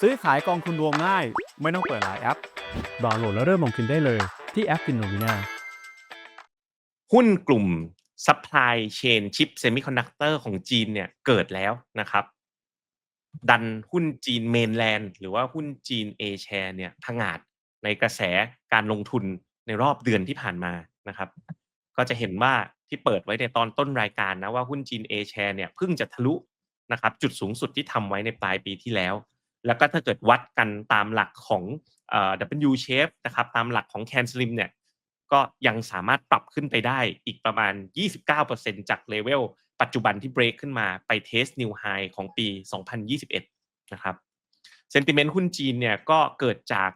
ซื้อขายกองทุนรวมง่าย ไม่ต้องเปิดหลายแอป ดาวน์โหลดแล้วเริ่มลงทุนได้เลยที่แอป Finovina หุ้นกลุ่ม supply chain chip semiconductor ของจีนเนี่ยเกิดแล้วนะครับ ดันหุ้นจีนเมนแลนด์หรือว่าหุ้นจีน A share เนี่ยผงาดในกระแสการลงทุนในรอบเดือนที่ผ่านมานะครับ ก็จะเห็นว่าที่เปิดไว้ในตอนต้นรายการนะว่าหุ้นจีน A share เนี่ยเพิ่งจะทะลุนะครับจุดสูงสุดที่ทำไว้ในปลายปีที่แล้ว แล้วก็ถ้าเกิดวัดกันตามหลักของเอ่อ W shape นะครับตามหลักของ Can Slim เนี่ยก็ยังสามารถปรับขึ้นไปได้อีกประมาณ 29%จากเลเวลปัจจุบันที่เบรกขึ้นมาไปเทสนิวไฮของปี 2021 นะครับเซนติเมนต์หุ้นจีนเนี่ยก็เกิดจาก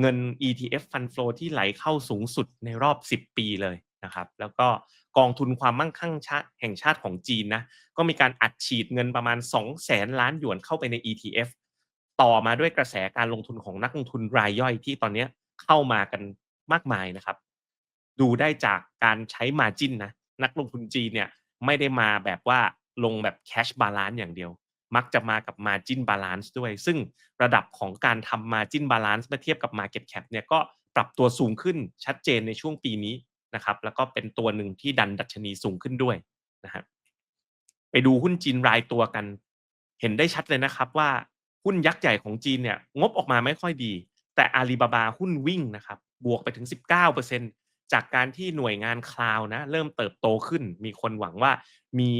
เงิน ETF Fund Flow ที่ไหลเข้าสูงสุดในรอบ 10 ปีเลยนะครับแล้วก็กองทุนความมั่งคั่งชาติแห่งชาติของจีนนะก็มีการอัดฉีดเงินประมาณ2แสนล้านหยวนเข้าไปใน ETF ต่อมาด้วยกระแสการลงทุนของนักลงทุนรายย่อยที่ตอนนี้เข้ามากันมากมายนะครับ ดูได้จากการใช้ margin นะนักลงทุนจีนเนี่ยไม่ได้มาแบบว่าลงแบบ cash balance อย่างเดียว มักจะมากับ margin balance ด้วย ซึ่งระดับของการทำ margin balance เมื่อเทียบกับ market cap เนี่ยก็ปรับตัวสูงขึ้นชัดเจนในช่วงปีนี้นะครับ แล้วก็เป็นตัวหนึ่งที่ดันดัชนีสูงขึ้นด้วยนะครับไปดูหุ้นจีนรายตัวกัน เห็นได้ชัดเลยนะครับว่า หุ้นยักษ์ใหญ่ของจีนเนี่ยงบออกมาไม่ค่อยดี แต่อาลีบาบาหุ้นวิ่งนะครับบวกไปถึง 19%จากการที่หน่วยงานคลาวนะเริ่มเติบโตขึ้น มีคนหวังว่ามี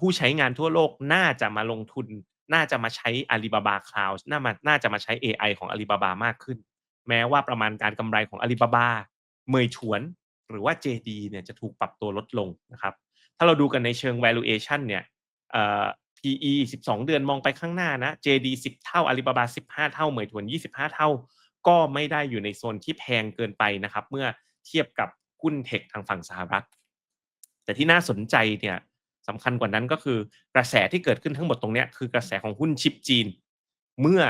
ผู้ใช้งานทั่วโลกน่าจะมาลงทุน น่าจะมาใช้อาลีบาบาคลาวน่ามาน่าจะมาใช้ AI ของอาลีบาบามากขึ้น แม้ว่าประมาณการกำไรของอาลีบาบาเมยฉวน หรือว่า JD เนี่ยจะถูกปรับตัวลดลงนะครับถ้าเราดูกันในเชิง valuation เนี่ย PE 12 เดือนมองไปข้างหน้านะ JD 10 เท่า Alibaba 15 เท่า เหมยถวน 25 เท่า ก็ไม่ได้อยู่ในโซนที่แพงเกินไปนะครับ เมื่อเทียบกับหุ้นเทคทางฝั่งสหรัฐ แต่ที่น่าสนใจเนี่ยสำคัญกว่านั้นก็คือกระแสที่เกิดขึ้นทั้งหมดตรงนี้คือกระแสของหุ้นชิปจีน เมื่อ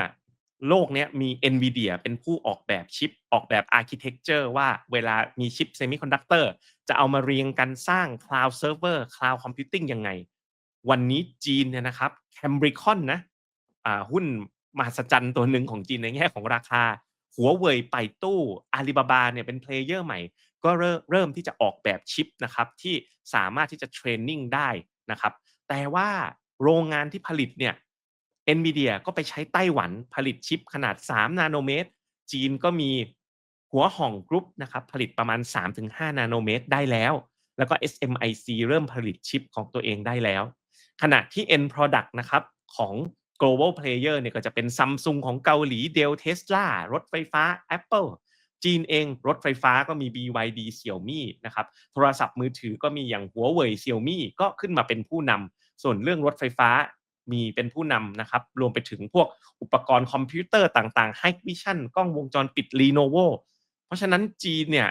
โลกนี้มี NVIDIA เป็นผู้ออกแบบชิป ออกแบบ Architecture ว่าเวลามีชิป Semiconductor จะเอามาเรียงกันสร้าง Cloud Server Cloud Computing ยังไง วันนี้จีนเนี่ยนะครับ Cambricon นะอ่าหุ้นมหัศจรรย์ตัวหนึ่งของจีนในแง่ของราคา หัวเว่ยไปตู้อาลีบาบาเนี่ยเป็นเพลเยอร์ใหม่ ก็เริ่มเริ่มที่จะออกแบบชิปนะครับที่สามารถที่จะเทรนนิ่งได้นะครับแต่ว่าโรงงานที่ผลิตเนี่ย NVIDIA ก็ไปใช้ไต้หวันผลิตชิปขนาด 3 นาโนเมตร จีนก็มีหัวห่องกรุ๊ปนะครับผลิตประมาณ 3-5 นาโนเมตรได้แล้ว แล้วก็ SMIC เริ่มผลิตชิปของตัวเองได้แล้ว ขณะที่ end product นะครับของ global player เนี่ยก็จะเป็น Samsung ของเกาหลี Dell Tesla รถไฟฟ้า Apple จีนเองรถไฟฟ้าก็มี BYD Xiaomi นะครับโทรศัพท์มือถือก็มีอย่างหัวเว่ย Xiaomi ก็ขึ้นมาเป็นผู้นำส่วนเรื่องรถไฟฟ้ามีเป็นผู้นำนะครับ รวมไปถึงพวกอุปกรณ์คอมพิวเตอร์ต่างๆ High Vision กล้องวงจรปิด Lenovo เพราะฉะนั้นจีนเนี่ย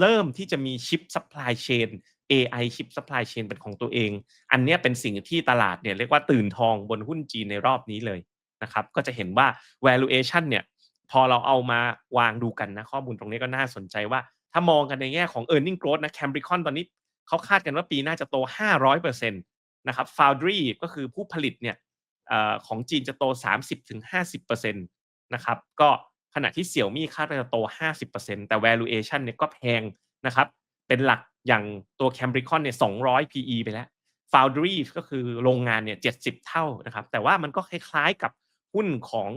เริ่มที่จะมีชิป supply chain AI ชิป supply chain เป็นของตัวเอง อันนี้เป็นสิ่งที่ตลาดเนี่ยเรียกว่าตื่นทองบนหุ้นจีนในรอบนี้เลยนะครับ ก็จะเห็นว่า valuation เนี่ยพอเราเอามาวางดูกันนะ ข้อมูลตรงนี้ก็น่าสนใจว่า ถ้ามองกันในแง่ของ e a r n i n g growth นะ Cambricon ตอนนี้เขาคาดกันว่าปีหน้าจะโต 500%นะครับ Foundry ก็คือผู้ผลิตเนี่ยอของจีนจะโต 30-50%นะครับก็ขณะที่ Xiaomi คาดว่าจะโต 50%แต่ valuation เนี่ยก็แพงนะครับเป็นหลัก อย่างตัว Cambricon เนี่ย200 PE ไปแล้ว Foundry ก็คือโรงงานเนี่ย70เท่านะครับ แต่ว่ามันก็คล้ายๆกับหุ้นของ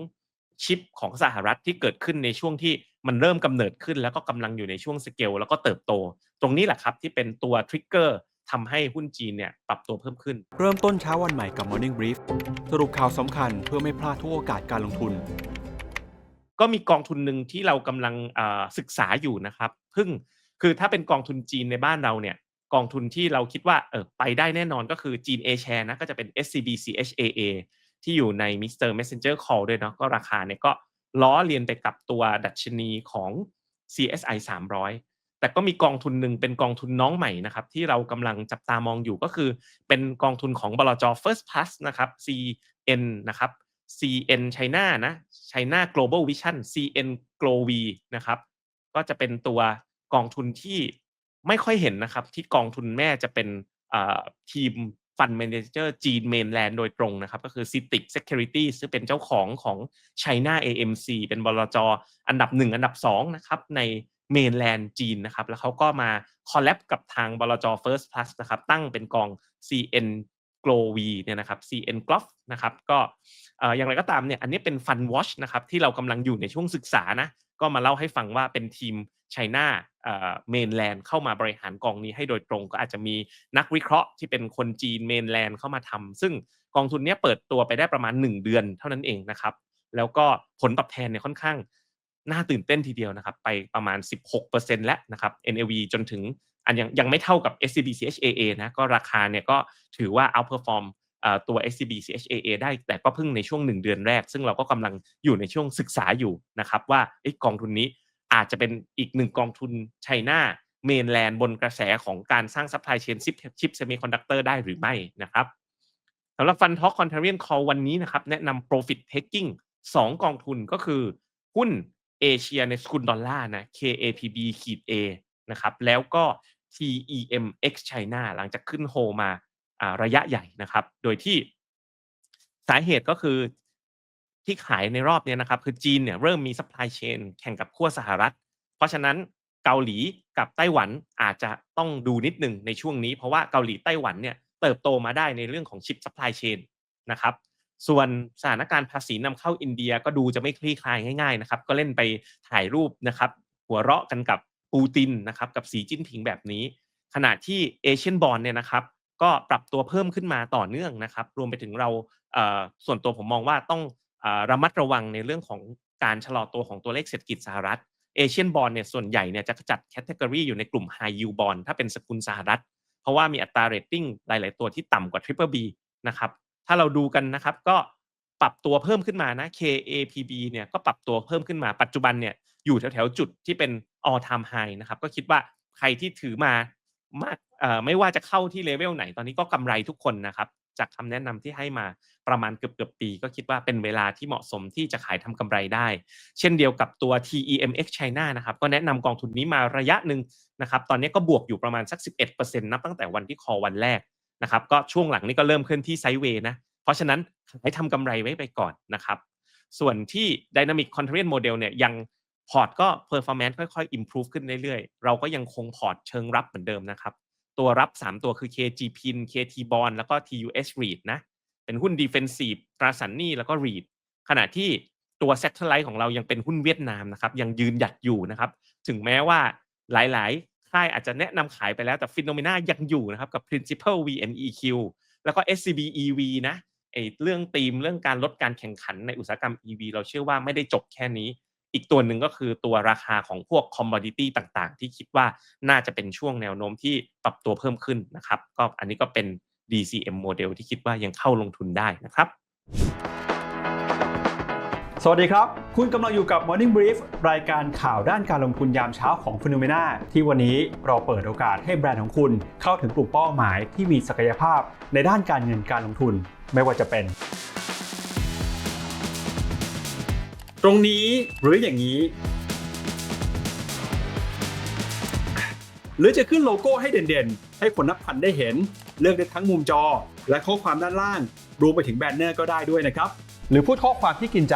ชิปของสหรัฐที่เกิดขึ้นในช่วงที่มันเริ่มกำเนิดขึ้น แล้วก็กำลังอยู่ในช่วงสเกลแล้วก็เติบโต ตรงนี้แหละครับที่เป็นตัวทริกเกอร์ทำให้หุ้นจีนเนี่ยปรับตัวเพิ่มขึ้น เริ่มต้นเช้าวันใหม่กับ Morning Brief สรุปข่าวสำคัญเพื่อไม่พลาดทุกโอกาสการลงทุน ก็มีกองทุนหนึ่งที่เรากำลังเอ่อศึกษาอยู่นะครับพึ่ง คือถ้าเป็นกองทุนจีนในบ้านเราเนี่ยกองทุนที่เราคิดว่าเออไปได้แน่นอนก็คือจีน A share นะก็จะเป็น SCB CHAA ที่อยู่ใน Mr. Messenger Call ด้วยเนาะก็ราคาเนี่ยก็ล้อเลียนไปกับตัวดัชนีของ CSI 300 แต่ก็มีกองทุนหนึ่งเป็นกองทุนน้องใหม่นะครับที่เรากำลังจับตามองอยู่ก็คือ เป็นกองทุนของบลจ First Plus นะครับ CN นะครับ CN China นะ China Global Vision CN g l o V นะครับก็จะเป็นตัว กองทุนที่ไม่ค่อยเห็นนะครับ ที่กองทุนแม่จะเป็นทีมฟัน Manager จีน Mainland โดยตรงนะครับ ก็คือ CITIC Securities ซึ่งเป็นเจ้าของของ China AMC เป็นบลจ.อันดับ 1 อันดับ 2 นะครับ ใน Mainland จีนนะครับ แล้วเขาก็มาคอลแลบกับทางบลจ. First Plus นะครับ ตั้งเป็นกอง CN Grow V เนี่ยนะครับ CN Growth นะครับก็อย่างไรก็ตามเนี่ยอันนี้เป็น Fun Watch นะครับที่เรากำลังอยู่ในช่วงศึกษานะก็มาเล่าให้ฟังว่าเป็นทีม China เอ่อ Mainland เข้ามาบริหารกองนี้ให้โดยตรงก็อาจจะมีนักวิเคราะห์ที่เป็นคนจีน Mainland เข้ามาทำซึ่งกองทุนนี้เปิดตัวไปได้ประมาณ 1 เดือนเท่านั้นเองนะครับแล้วก็ผลตอบแทนเนี่ยค่อนข้างน่าตื่นเต้นทีเดียวนะครับไปประมาณ 16%แล้วนะครับ NAV จนถึง อันยังยังไม่เท่ากับ SCB CHAA นะก็ราคาเนี่ยก็ถือว่า outperform ตัว SCB CHAA ได้แต่ก็เพิ่งในช่วง 1 เดือนแรก ซึ่งเราก็กำลังอยู่ในช่วงศึกษาอยู่นะครับว่าอกองทุนนี้อาจจะเป็นอีกหนึ่งกองทุน China Mainland บนกระแสของการสร้าง supply chain chip chip semiconductor ได้หรือไม่นะครับสำหรับ Fund Talk Contrarian Call วันนี้นะครับแนะนำ Profit Taking 2 กองทุนก็คือหุ้นเอเชียในสกุลดอลลาร์นะ KAPB A นะครับแล้วก็ TEM X China หลังจากขึ้นโฮมาระยะใหญ่นะครับ โดยที่สาเหตุก็คือที่ขายในรอบนี้นะครับ คือจีนเนี่ยเริ่มมี supply chain แข่งกับขั้วสหรัฐ เพราะฉะนั้นเกาหลีกับไต้หวันอาจจะต้องดูนิดหนึ่งในช่วงนี้ เพราะว่าเกาหลีไต้หวันเนี่ยเติบโตมาได้ในเรื่องของ chip supply chain นะครับส่วนสถานการณ์ภาษีนำเข้าอินเดียก็ดูจะไม่คลี่คลายง่ายๆนะครับ ก็เล่นไปถ่ายรูปนะครับ หัวเราะกันกับ ปูตินนะครับกับสีจิ้นผิงแบบนี้ ขณะที่เอเชียนบอลเนี่ยนะครับก็ปรับตัวเพิ่มขึ้นมาต่อเนื่องนะครับ รวมไปถึงเราส่วนตัวผมมองว่าต้องระมัดระวังในเรื่องของการชะลอตัวของตัวเลขเศรษฐกิจสหรัฐเอเชียนบอลเนี่ยส่วนใหญ่เนี่ยจะจัดแคตตากรีอยู่ในกลุ่ม High Yield Bond ถ้าเป็นสกุลสหรัฐ เพราะว่ามีอัตราเรตติ้งหลาย ๆ ตัวที่ต่ำกว่า Triple B นะครับถ้าเราดูกันนะครับก็ปรับตัวเพิ่มขึ้นมานะ KAPB เนี่ยก็ปรับตัวเพิ่มขึ้นมาปัจจุบันเนี่ยอยู่แถวๆจุดที่เป็น all time high นะครับก็คิดว่าใครที่ถือมามากไม่ว่าจะเข้าที่เลเวลไหนตอนนี้ก็กำไรทุกคนนะครับจากคำแนะนำที่ให้มาประมาณเกือบๆปี ก็คิดว่าเป็นเวลาที่เหมาะสมที่จะขายทำกำไรได้ เช่นเดียวกับตัว TEMX China นะครับก็แนะนำกองทุนนี้มาระยะหนึ่งนะครับตอนนี้ก็บวกอยู่ประมาณสัก 11%นับตั้งแต่วันที่คอวันแรกนะครับก็ช่วงหลังนี้ก็เริ่มเคลื่อนที่ไซด์เวย์นะเพราะฉะนั้นขายทำกำไรไว้ไปก่อนนะครับส่วนที่ Dynamic Contrarian Model เนี่ยยัง พอร์ตก็ performance ค่อยๆ improve ขึ้นเรื่อยๆ เราก็ยังคงพอร์ตเชิงรับเหมือนเดิมนะครับ ตัวรับ 3 ตัวคือ KG Pin KT Bond แล้วก็ TUS REIT นะ เป็นหุ้น defensive ตราสารหนี้แล้วก็ REIT ขณะที่ตัว Satellite ของเรายังเป็นหุ้นเวียดนามนะครับ ยังยืนหยัดอยู่นะครับ ถึงแม้ว่าหลายๆ ค่ายอาจจะแนะนำขายไปแล้วแต่ Phenomena ยังอยู่นะครับกับ Principal VNEQ แล้วก็ SCB EV นะไอเรื่องธีมเรื่องการลดการแข่งขันในอุตสาหกรรม EV เราเชื่อว่าไม่ได้จบแค่นี้ อีกตัวหนึ่งก็คือตัวราคาของพวก commodity ต่างๆ ที่คิดว่าน่าจะเป็นช่วงแนวโน้มที่ปรับตัวเพิ่มขึ้นนะครับ ก็อันนี้ก็เป็น DCM Model ที่คิดว่ายังเข้าลงทุนได้นะครับ สวัสดีครับ คุณกำลังอยู่กับ Morning Brief รายการข่าวด้านการลงทุนยามเช้าของ p h e n o m e n a ที่วันนี้เราเปิดโอกาสให้แบรนด์ของคุณ เข้าถึงกลุ่มเป้าหมายที่มีศักยภาพในด้านการเงินการลงทุน ไม่ว่าจะเป็น ตรงนี้หรืออย่างนี้ หรือจะขึ้นโลโก้ให้เด่นๆ ให้คนนับพันได้เห็น เลือกได้ทั้งมุมจอ และข้อความด้านล่าง รวมไปถึงแบนเนอร์ก็ได้ด้วยนะครับ หรือพูดข้อความที่กินใจ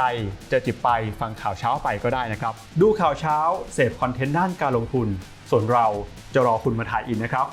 จะจิบไปฟังข่าวเช้าไปก็ได้นะครับ ดูข่าวเช้าเสพคอนเทนต์ด้านการลงทุน ส่วนเราจะรอคุณมาถ่ายอินนะครับ